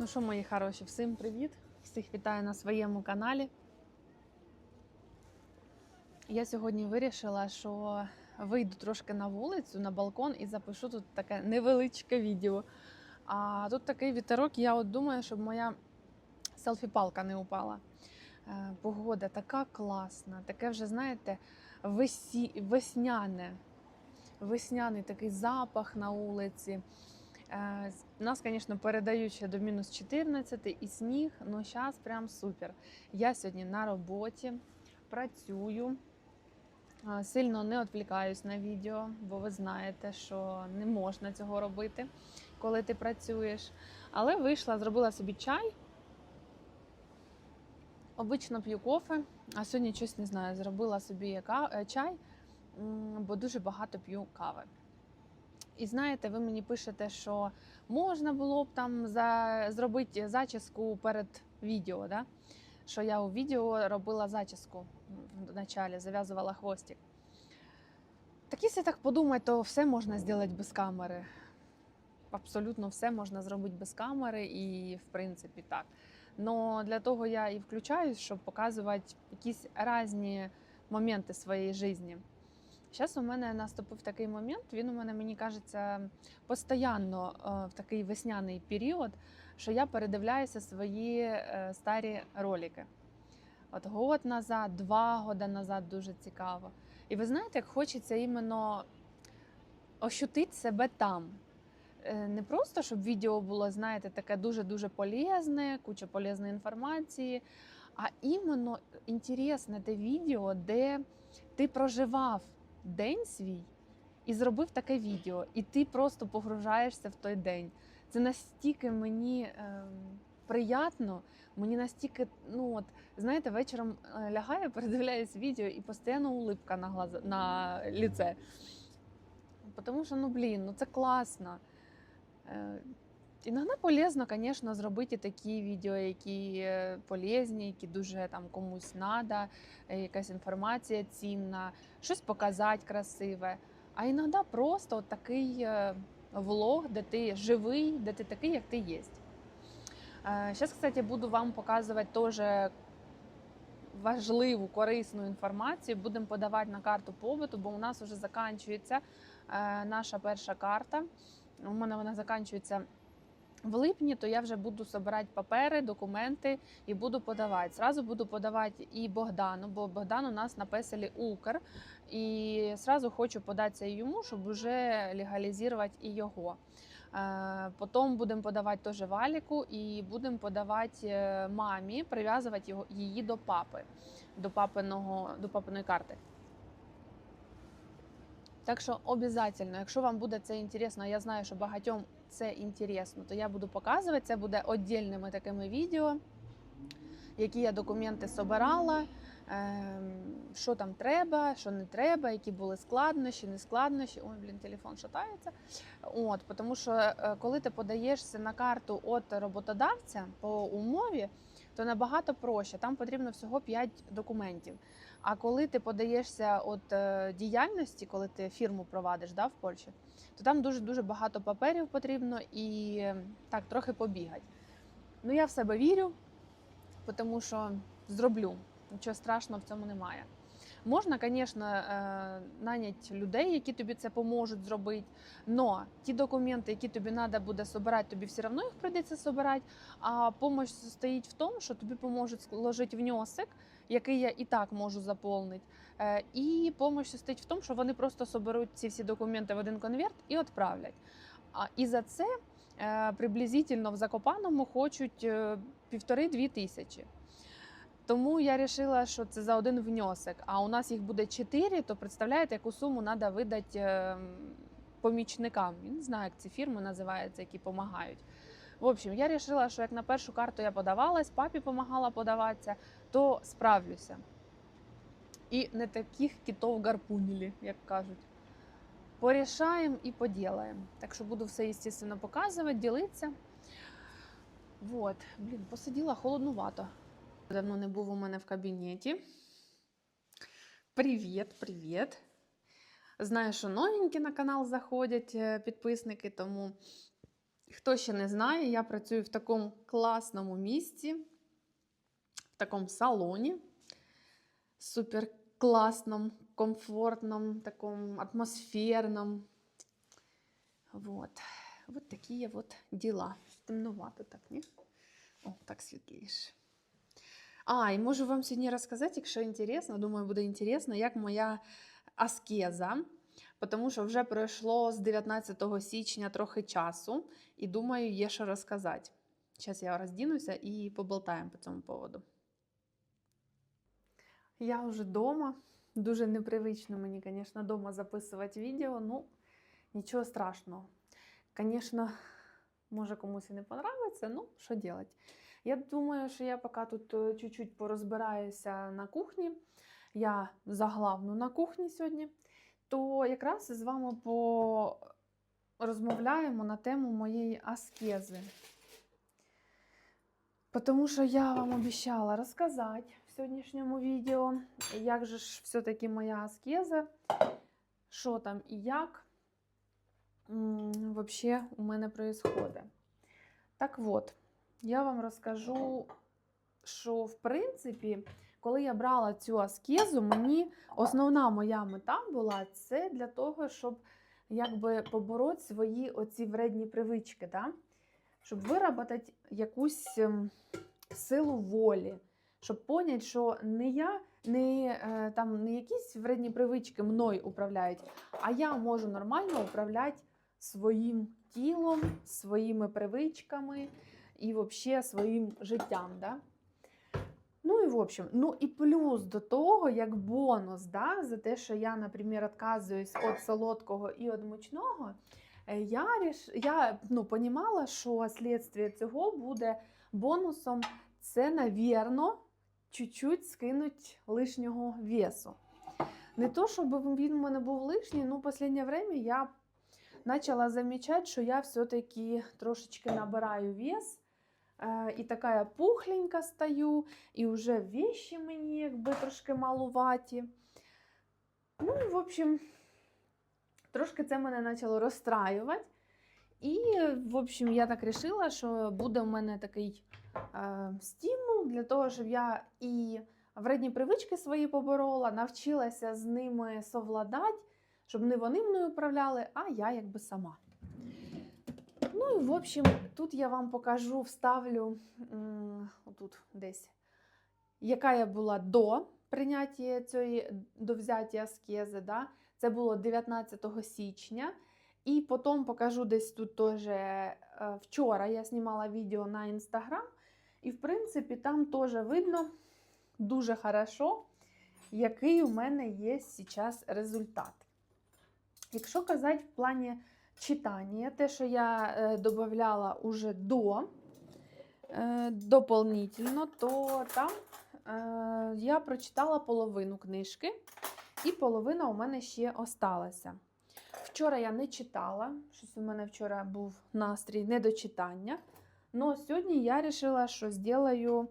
Ну що, мої хороші, всім привіт! Всіх вітаю на своєму каналі. Я сьогодні вирішила, що вийду трошки на вулицю, на балкон і запишу тут таке невеличке відео. А тут такий вітерок, я от думаю, щоб моя селфі-палка не упала. Е, Погода така класна, таке вже, знаєте, весі... весняне. Весняний такий запах на вулиці. З- Нас, звісно, передають ще до мінус 14 і сніг, але зараз прям супер. Я сьогодні на роботі, працюю, сильно не відвлікаюсь на відео, бо ви знаєте, що не можна цього робити, коли ти працюєш. Але вийшла, зробила собі чай. Обично п'ю кофе, а сьогодні щось не знаю, зробила собі е, чай, бо дуже багато п'ю кави. І знаєте, ви мені пишете, що можна було б там за... зробити зачіску перед відео, да? що я у відео робила зачіску в началі, зав'язувала хвостик. Так якщо так подумати, то все можна зробити без камери. Абсолютно все можна зробити без камери, і в принципі так. Но для того я і включаюсь, щоб показувати якісь різні моменти своєї житті. Зараз у мене наступив такий момент, він у мене, мені кажеться, постійно е, в такий весняний період, що я передивляюся свої е, старі ролики. От год назад, два года назад дуже цікаво. І ви знаєте, як хочеться іменно ощутити себе там. Е, Не просто, щоб відео було, знаєте, таке дуже-дуже полезне, куча полезної інформації, а іменно інтересне те відео, де ти проживав день свій і зробив таке відео, і ти просто погружаєшся в той день. Це настільки мені ем, приємно, мені настільки, ну от знаєте, вечором е, лягаю, передивляюсь відео і постійно улипка на глаз, на ліце. Тому що, ну блін, ну це класно. Іногда полезно, звісно, зробити такі відео, які полезні, які дуже там комусь треба, якась інформація цінна, щось показати красиве. А іноді просто от такий е, влог, де ти живий, де ти такий, як ти є. Зараз, кстати, буду вам показувати теж важливу, корисну інформацію. Будемо подавати на карту побуту, бо у нас вже закінчується е, наша перша карта. У мене вона закінчується в липні, то я вже буду збирати папери, документи і буду подавати. Зразу буду подавати і Богдану, бо Богдан у нас на песелі Укр. І зразу хочу податися йому, щоб вже легалізувати і його. Е, Потім будемо подавати теж валіку і будемо подавати е, мамі, прив'язувати його її до папи, до папиного, до папиної карти. Так що обов'язково, якщо вам буде це інтересно, я знаю, що багатьом це інтересно, то я буду показувати. Це буде віддільними такими відео, які я документи собирала, що там треба, що не треба, які були складнощі, не складнощі. Ой, блін, телефон шатається. От, тому що е, коли ти подаєшся на карту від роботодавця по умові, то набагато проще. Там потрібно всього 5 документів. А коли ти подаєшся від е, діяльності, коли ти фірму провадиш да, в Польщі, то там дуже дуже багато паперів потрібно і е, так трохи побігати. Ну я в себе вірю, тому що зроблю. Нічого страшного в цьому немає. Можна, звісно, е, наняти людей, які тобі це поможуть зробити. але ті документи, які тобі треба буде збирати, тобі все одно їх прийдеться збирати. А допомога стоїть в тому, що тобі поможуть сложити внесок, який я і так можу заповнити. Е, І допомога стоїть в тому, що вони просто соберуть ці всі документи в один конверт і відправлять. І за це е, приблизительно в Закопаному хочуть півтори-дві тисячі. Тому я вирішила, що це за один внесок. А у нас їх буде чотири, то представляєте, яку суму треба видати е, помічникам. Я не знаю, як ці фірми називаються, які допомагають. В общем, я вирішила, що як на першу карту я подавалась, папі допомагала подаватися, то справлюся. І не таких китов гарпунілі, як кажуть. Порішаємо і поділаємо. Так що буду все, естественно, показувати, ділитися. Вот, блін, посиділа холоднувато. Давно не був у мене в кабінеті. Привіт, привіт. Знаю, що новенькі на канал заходять е, підписники, тому Хто ще не знає, я працюю в такому класному місці, в такому салоні. Супер классном, комфортном, таком атмосферном. Вот. Вот такие вот дела. Темнувато так, ні? О, так світліше. А, і можу вам сьогодні розказати, якщо інтересно, думаю, буде інтересно, як моя аскеза. Тому що вже пройшло з 19 січня трохи часу, і думаю, є що розказати. Зараз я роздінуся і поболтаємо по цьому поводу. Я вже вдома. Дуже непривично мені, звісно, вдома записувати відео. Ну, нічого страшного. Звісно, може комусь і не подобається, ну, що робити. Я думаю, що я поки тут е, чуть-чуть порозбираюся на кухні. Я заглавну на кухні сьогодні, то якраз з вами порозмовляємо на тему моєї аскези. Тому що я вам обіцяла розказати в сьогоднішньому відео, як же ж все-таки моя аскеза, що там і як взагалі у мене відбувається. Так от, я вам розкажу, що в принципі, коли я брала цю аскезу, мені основна моя мета була це для того, щоб якби побороти свої оці вредні привички. Да? щоб виробити якусь ем, силу волі, щоб поняти, що не я, не, е, там, не якісь вредні привички мною управляють, а я можу нормально управляти своїм тілом, своїми привичками і взагалі своїм життям. Да? Ну і в общем, ну і плюс до того, як бонус, да, за те, що я, наприклад, відказуюсь від солодкого і від мучного. Е, я ріш... я ну, понімала, що слідство цього буде бонусом. Це, навірно, чуть-чуть скинуть лишнього весу. Не то, щоб він у мене був лишній, ну, в останнє время я почала замічати, що я все-таки трошечки набираю вес. Е, і така я пухленька стаю, і вже вещі мені якби трошки малуваті. Ну, в общем, Трошки це мене почало розстраювати. І, в общем, я так вирішила, що буде в мене такий е, стимул для того, щоб я і вредні привички свої поборола, навчилася з ними совладати, щоб не вони мною управляли, а я якби сама. Ну і в общем, тут я вам покажу, вставлю отут десь, яка я була до прийняття цієї до взяття аскези. Да? Це було 19 січня. І потім покажу десь тут теж е, вчора я знімала відео на інстаграм. І, в принципі, там теж видно дуже хорошо, який у мене є зараз результат. Якщо казати в плані читання, те, що я е, додавала уже до е, дополнительно, то там я прочитала половину книжки. І половина у мене ще осталася. Вчора я не читала, щось у мене вчора був настрій недочитання. Но сьогодні я вирішила, що зроблю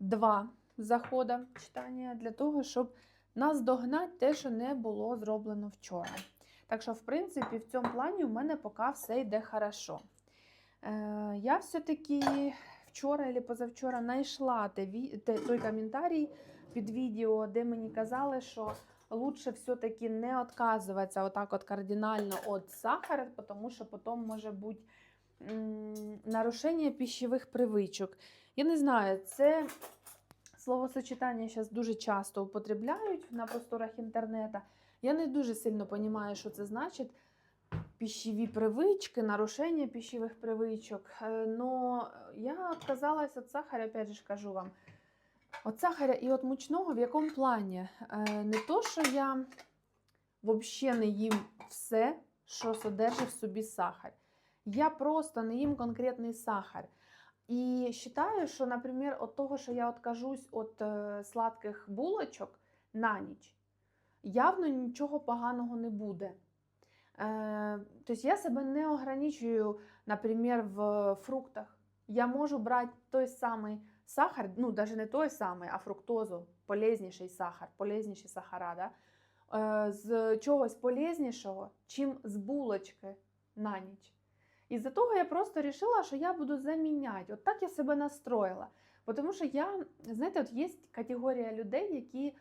два заходи читання для того, щоб наздогнати те, що не було зроблено вчора. Так що, в принципі, в цьому плані у мене поки все йде хорошо. Е, Я все-таки вчора або позавчора знайшла той коментарій під відео, де мені казали, що лучше все-таки не отказываться вот так вот кардинально от сахара, потому что потом может быть нарушення пищевих привичок. Я не знаю, це словосочетання зараз дуже часто употребляють на просторах інтернету. Я не дуже сильно розумію, що це значить. Пищеві привички, нарушення пищевих привичок. Е, но я відказалась від сахара, опять же кажу вам. От сахаря і от мучного в якому плані? Е, не то, що я взагалі не їм все, що содержить в собі сахар. Я просто не їм конкретний сахар. І вважаю, що, наприклад, от того, що я откажусь від е, сладких булочок на ніч, явно нічого поганого не буде. Тобто я себе не ограничую, наприклад, в фруктах. Я можу брати той самий сахар, ну, навіть не той самий, а фруктозу, полезніший сахар, полезніші сахара, да? Е, з чогось полезнішого, чим з булочки на ніч. Із-за того я просто вирішила, що я буду заміняти. От так я себе настроїла. Тому що я, знаєте, от є категорія людей, які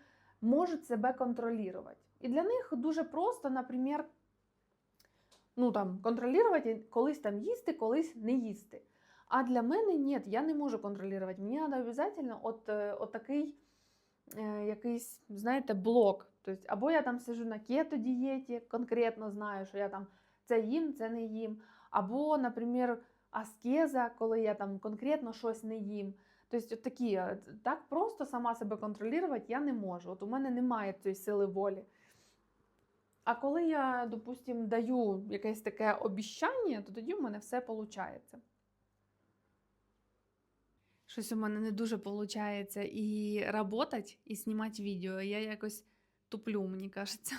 можуть себе контролювати. І для них дуже просто, наприклад, ну там контролювати, колись там їсти, колись не їсти. А для мене ні, я не можу контролювати. Мені треба обов'язково от, е, от такий е, якийсь, знаєте, блок. Тобто, або я там сижу на кето-дієті, конкретно знаю, що я там це їм, це не їм. Або, наприклад, аскеза, коли я там конкретно щось не їм. Тобто, такі, е, так просто сама себе контролювати я не можу. От у мене немає цієї сили волі. А коли я, допустим, даю якесь таке обіщання, то тоді в мене все виходить. Щось у мене не дуже виходить і працювати, і знімати відео. Я якось туплю, мені кажеться.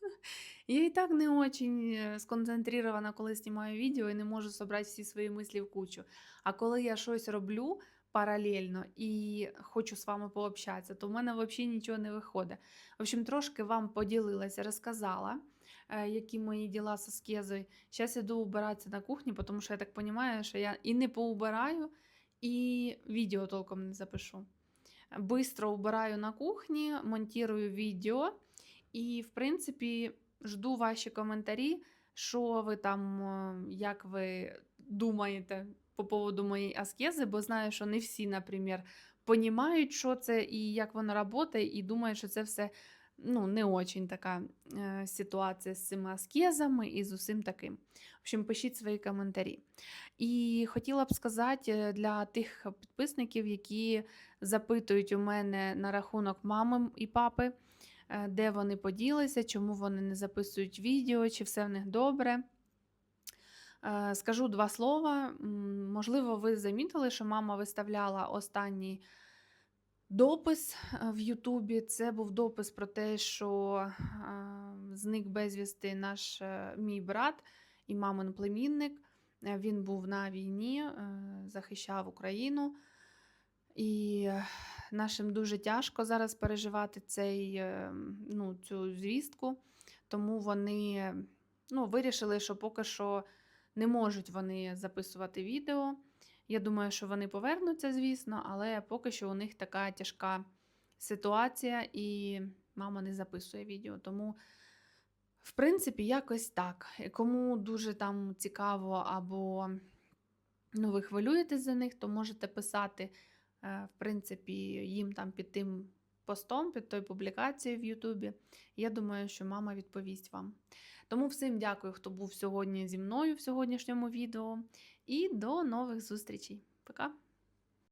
Я і так не очень сконцентрована, коли знімаю відео і не можу зібрати всі свої мислі в кучу. А коли я щось роблю паралельно і хочу з вами пообщатися, то в мене взагалі нічого не виходить. В общем, трошки вам поділилася, розказала, які мої діла з аскезою. Зараз іду убиратися на кухні, тому що я так розумію, що я і не поубираю, і відео толком не запишу. Бистро убираю на кухні, монтую відео. І, в принципі, жду ваші коментарі, що ви там, е, як ви думаєте по поводу моєї аскези, бо знаю, що не всі, наприклад, понімають, що це і як воно працює, і думають, що це все ну, не очень така е, ситуація з цими аскезами і з усім таким. В общем, пишіть свої коментарі. І хотіла б сказати е, для тих підписників, які запитують у мене на рахунок мами і папи, е, де вони поділися, чому вони не записують відео, чи все в них добре. Е, Скажу два слова. Можливо, ви замітили, що мама виставляла останній допис е, в Ютубі. Це був допис про те, що е, зник безвісти наш мій брат і мамин племінник. Він був на війні, захищав Україну. І нашим дуже тяжко зараз переживати цей, ну, цю звістку, тому вони ну, вирішили, що поки що не можуть вони записувати відео. Я думаю, що вони повернуться, звісно, але поки що у них така тяжка ситуація, і мама не записує відео. Тому, в принципі, якось так. Кому дуже там цікаво або ну, ви хвилюєтесь за них, то можете писати, е, в принципі, їм там під тим постом, під тою публікацією в Ютубі. Я думаю, що мама відповість вам. Тому всім дякую, хто був сьогодні зі мною в сьогоднішньому відео. І до нових зустрічей. Пока!